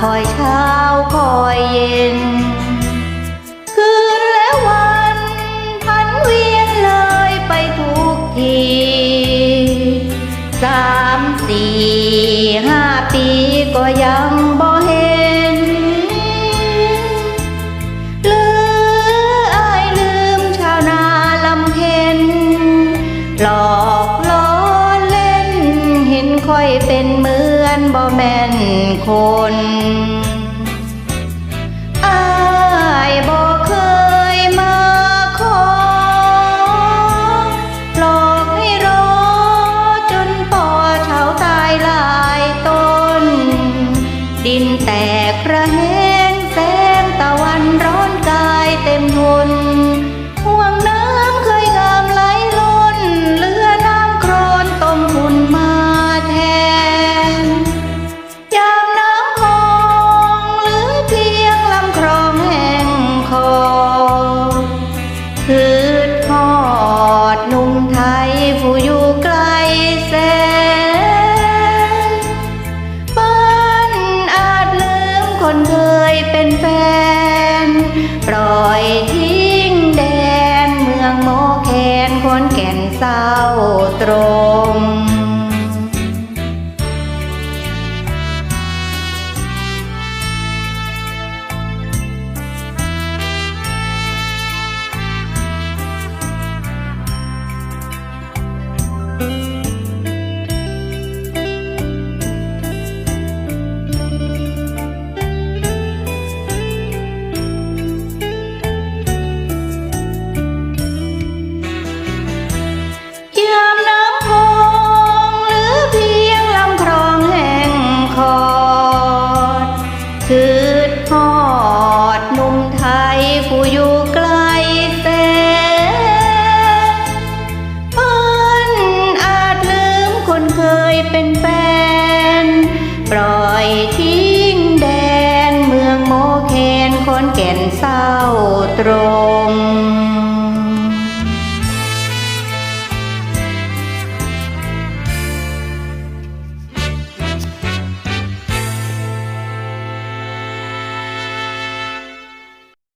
คอยเช้าคอยเย็น คืนและวันพันเวียนเลยไปทุกที สามสี่ห้าปีก็ยังบ่เห็น ลือไอลืมชาวนาลำเพ็ญหลอกล้อเล่นเห็นค่อยเป็นมือ นบ่แม่นคนอายบ่เคยมาขอหลอกให้รอจนปอเฉาตายหลายต้น ดินแตกระแหงแสงตะวันร้อนกายเต็มทน เศร้าตรง แก่นเศร้าตรง